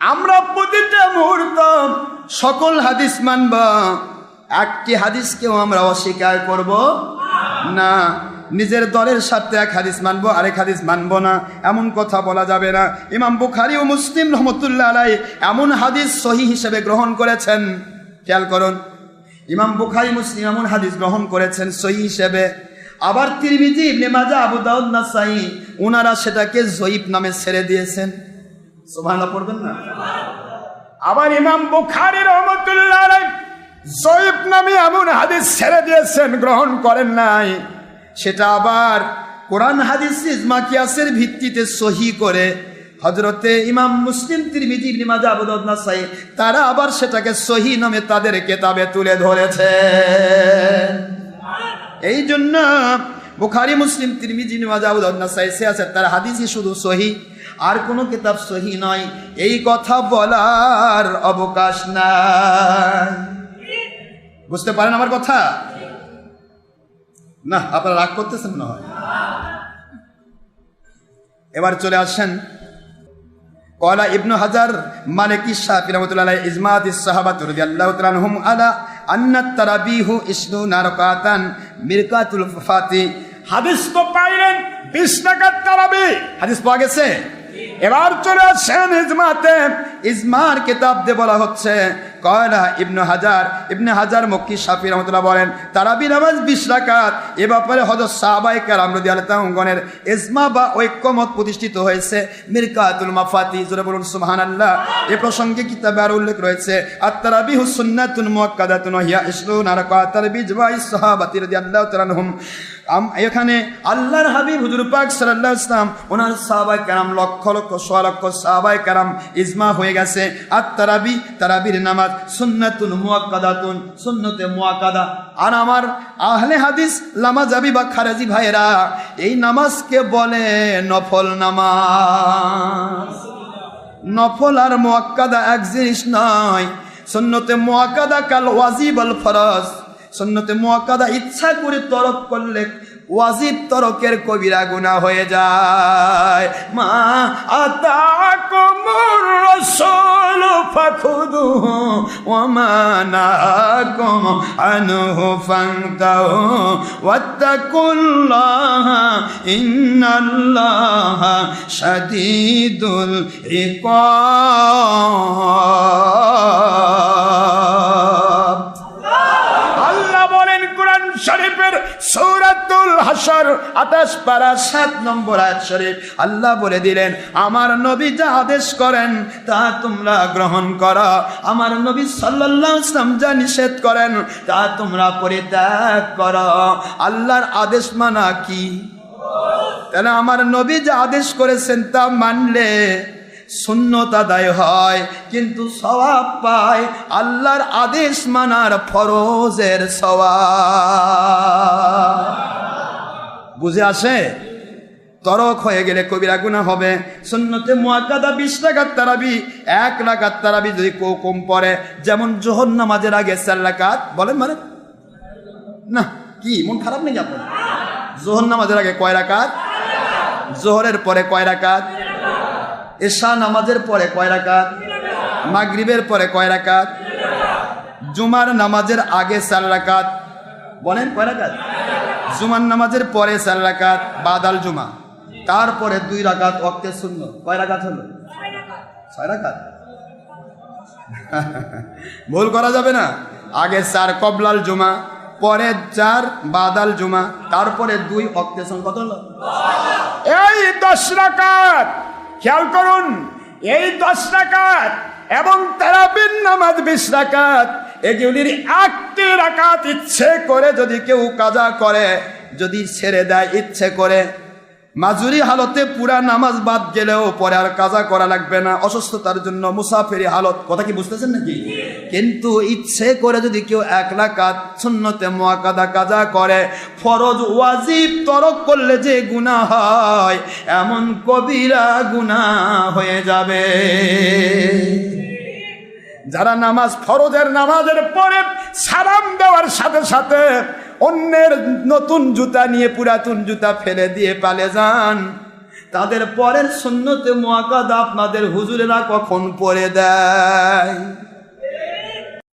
আমরা প্রতিটা মুহূর্ত সকল হাদিস মানব। একটি হাদিসকেও আমরা অস্বীকার করব না। নিজের দলের সাথে এক হাদিস মানব, আরেক হাদিস মানব না। এমন কথা বলা যাবে না। ইমাম বুখারি ও মুসলিম রহমতুল্লাহ আলাই এমন হাদিস সহি হিসেবে গ্রহণ করেছেন। খেয়াল করুন, ইমাম বুখারি মুসলিম এমন হাদিস গ্রহণ করেছেন সহি হিসেবে। আবার তিরমিজি, ইবনে মাজা আবু দাউদ ওনারা সেটাকে জয়ীব নামে ছেড়ে দিয়েছেন। সুবহানাল্লাহ পড়বেন না? আবার ইমাম বুখারি রহমতুল্লাহ জয়ীব নামে এমন হাদিস ছেড়ে দিয়েছেন গ্রহণ করেন নাই। সেটা আবার কোরআন হাদিস ইজমা কিয়াসের ভিত্তিতে সহি করে হজরতে ইমাম মুসলিম তিরমিজি ইবনে মাজা আবু নাসাই তারা আবার সেটাকে সহি নামে তাদের কেতাবে তুলে ধরেছে। এই জন্য বুখারি, মুসলিম, তিরমিজি আছে তার হাদিসই শুধু সহি, আর কোনো কিতাব সহি নয়। এই কথা বলার অবকাশ নাই। বুঝতে পারেন আমার কথা? না, আপনারা রাগ করতেছেন না হয়। এবার চলে আসেন। কলা ইবনু হাজার, মালিকি শাহ রহমতুল্লাহ ইজমাত সাহাবাত আল্লাহ আলা আন্নাত তারাবিহু ইসনু নারকাতান মিরকাতুল ফাতি। হাদিস তো পাইলেন বিশ টাকার তারাবি। হাদিস পাওয়া গেছে? এবার চলে আসেন ইজমাতে। ইজমার কিতাব দিয়ে বলা হচ্ছে কয়লা ইবনু হাজার, ইবনে হাজার মক্কি শাফি রহমতুল্লাহ বলেন, তারাবি নামাজ বিশ এ ব্যাপারে হজরত সাহাবাই কালাম রদি আলতাঙ্গনের ইজমা বা ঐক্যমত প্রতিষ্ঠিত হয়েছে। মিরকাতুল মাফাতি, জোরে বলুন সুবহান আল্লাহ এ প্রসঙ্গে কিতাবে আর উল্লেখ রয়েছে আর তারাবি হুসুন্নাতুন মুয়াক্কাদাতুন হিয়া ইসরুন রাকাত তারাবি জবাই সাহাবাতি রাদিয়াল্লাহু তাআলা আনহুম। আম- এখানে আল্লাহর হাবিব হুজুর পাক সাল্লাল্লাহু আলাইহি ওয়াসাল্লাম ওনার সাহাবায়ে কেরাম লক্ষ লক্ষ, সোয়া লক্ষ সাহাবায়ে কেরাম ইজমা হয়ে গেছে। আর তারাবি তারাবির নামাজ সুন্নাতুন মুয়াক্কাদাতুন, সুন্নতে মুয়াক্কাদা। আর আমার আহলে হাদিস লামা যাবি বা খারাজি ভাইরা এই নামাজকে বলে নফল নামাজ। নফল আর এক জিনিস নয় কাল ওয়াজিব আল ফরজ ইচ্ছা করে তরক করলে ওয়াজিব তরকের কবিরা গুনাহ হয়ে যায়। মা আতাকুমুর রাসূল ফাখুদুহু ওয়া মা নাহাকুম আনহু ফান্তাহু ওয়াত্তাকুল্লাহা ইন্নাল্লাহা শাদীদুল ইকাব আল্লাহ বলেন কোরআন শরীফের হাসর আঠাশ পারা সাত নম্বর আয়াত শরীফ আল্লাহ বলে দিলেন, আমার নবী যা আদেশ করেন, তা তোমরা গ্রহণ করো। আমার নবী সাল্লাল্লাহু ওয়াসাল্লাম যা নিষেধ করেন, তা তোমরা পরিত্যাগ করো। আল্লাহর আদেশ মানা কি? তাহলে আমার নবী যে আদেশ করেছেন, তা মানলে শূন্যত আদায় হয়, কিন্তু সওয়াব পায় আল্লাহর আদেশ মানার ফরজের সওয়াব। বুঝে আসে? তরক হয়ে গেলে কবিরা গুণা হবে। সুন্নতে মুয়াক্কাদা বিশ রাকাত তারাবি, এক রাকাত তারাবি যদি কেউ কম পড়ে, যেমন জোহর নামাজের আগে চার রাকাত, বলেন মানে? না, কি, মন খারাপ নেই আপনার? জোহর নামাজের আগে কয় রাকাত? জোহরের পরে কয় রাকাত? এশা নামাজের পরে কয় রাকাত? মাগরিবের পরে কয় রাকাত? জুমার নামাজের আগে চার রাকাত। বলেন কয় রাকাত? জুমার নামাজের পরে চার রাকাত, বাদাল জুমা। তারপরে দুই রাকাত অক্তে শূন্য কয় রাকাত হলো? ছয় রাকাত। ভুল করা যাবে না। আগে চার কবলাল জুমা, পরে চার বাদাল জুমা, তারপরে দুই অক্তে কত হলো? এই দশ রাকাত, খেয়াল করুন, এই দশ রাকাত এবং তেরাবিন নামাজ বিশ রাকাত এগুলির একটি রাকাত ইচ্ছে করে যদি কেউ কাজা করে, যদি ছেড়ে দেয় ইচ্ছে করে। মাজুরি হালতে পুরা নামাজ বাদ গেলেও পরে আর কাজা করা লাগবে না, অসুস্থতার জন্য মুসাফিরি হালত। কথা কি বুঝতেছেন নাকি? কিন্তু ইচ্ছে করে যদি কেউ এক রাকাত সুন্নতে মোয়াকাদা কাজা করে, ফরজ ওয়াজিব তরক করলে যে গুনাহ হয়, এমন কবিরা গুনাহ হয়ে যাবে। যারা নামাজ ফরজের নামাজের পরে সালাম দেওয়ার সাথে সাথে অন্যের নতুন জুতা নিয়ে পুরাতন জুতা ফেলে দিয়ে পালে যান। তাদের পরের শূন্যতে মোয়াকাদ আপনাদের হুজুরেরা কখন পরে দেয়?